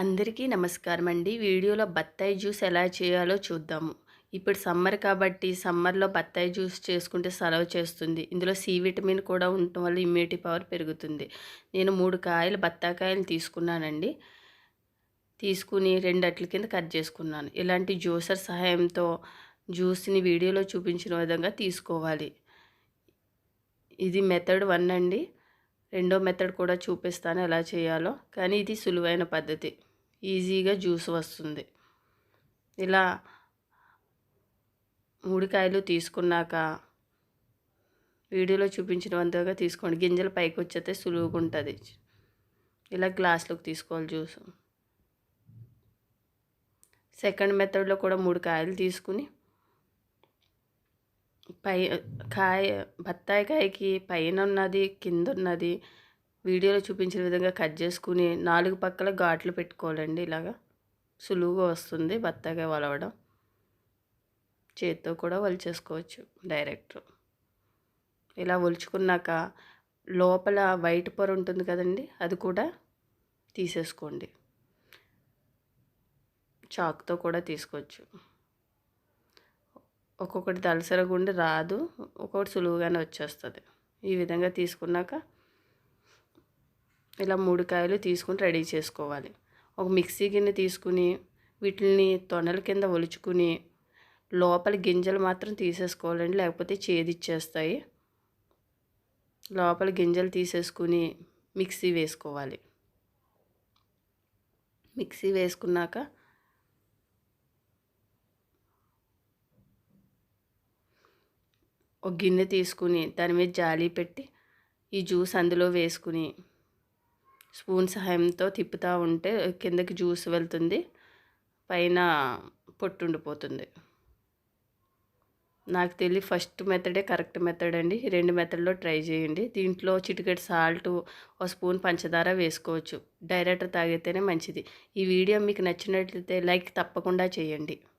అందరికీ నమస్కారం అండి. వీడియోలో బత్తాయి జ్యూస్ ఎలా చేయాలో చూద్దాము. ఇప్పుడు సమ్మర్ కాబట్టి సమ్మర్లో బత్తాయి జ్యూస్ చేసుకుంటే సెలవు చేస్తుంది. ఇందులో సి విటమిన్ కూడా ఉండటం వల్ల ఇమ్యూనిటీ పవర్ పెరుగుతుంది. నేను మూడు కాయలు బత్తాకాయలు తీసుకున్నానండి. తీసుకుని రెండు అట్ల కింద కట్ చేసుకున్నాను. ఇలాంటి జ్యూసర్ సహాయంతో జ్యూస్ని వీడియోలో చూపించిన విధంగా తీసుకోవాలి. ఇది మెథడ్ వన్ అండి. రెండో మెథడ్ కూడా చూపిస్తాను ఎలా చేయాలో. కానీ ఇది సులువైన పద్ధతి. ఈజీగా జ్యూస్ వస్తుంది. ఇలా మూడికాయలు తీసుకున్నాక వీడియోలో చూపించిన వంతగా తీసుకోండి. గింజలు పైకి వచ్చేస్తే సులువుగా ఉంటుంది. ఇలా గ్లాస్లోకి తీసుకోవాలి జ్యూస్. సెకండ్ మెథడ్లో కూడా మూడు కాయలు తీసుకుని పై కాయ బత్తాయి కాయకి పైన ఉన్నది కింద ఉన్నది వీడియోలో చూపించిన విధంగా కట్ చేసుకుని నాలుగు పక్కల ఘాట్లు పెట్టుకోవాలండి ఇలాగా. సులువుగా వస్తుంది బత్తగా వలవడం. చేత్తో కూడా వలిచేసుకోవచ్చు డైరెక్ట్. ఇలా ఒలుచుకున్నాక లోపల వైట్ పొర ఉంటుంది కదండి అది కూడా తీసేసుకోండి. చాక్తో కూడా తీసుకోవచ్చు. ఒక్కొక్కటి దలసరగుండి రాదు ఒక్కొక్కటి సులువుగానే వచ్చేస్తుంది. ఈ విధంగా తీసుకున్నాక ఇలా మూడు కాయలు తీసుకుని రెడీ చేసుకోవాలి. ఒక మిక్సీ గిన్నె తీసుకుని వీటిని తొనల కింద ఒలుచుకుని లోపల గింజలు మాత్రం తీసేసుకోవాలండి లేకపోతే చేదిచ్చేస్తాయి. లోపల గింజలు తీసేసుకుని మిక్సీ వేసుకోవాలి. మిక్సీ వేసుకున్నాక ఒక గిన్నె తీసుకుని దాని మీద జాలి పెట్టి ఈ జ్యూస్ అందులో వేసుకుని స్పూన్ సహాయంతో తిప్పుతూ ఉంటే కిందకి జ్యూస్ వెళ్తుంది పైన పొట్టు ఉండిపోతుంది. నాకు తెలియ ఫస్ట్ మెథడే కరెక్ట్ మెథడ్ అండి. రెండు మెథడ్లో ట్రై చేయండి. దీంట్లో చిటికెట్ సాల్ట్ ఒక స్పూన్ పంచదార వేసుకోవచ్చు. డైరెక్ట్ తాగితేనే మంచిది. ఈ వీడియో మీకు నచ్చినట్లయితే లైక్ తప్పకుండా చేయండి.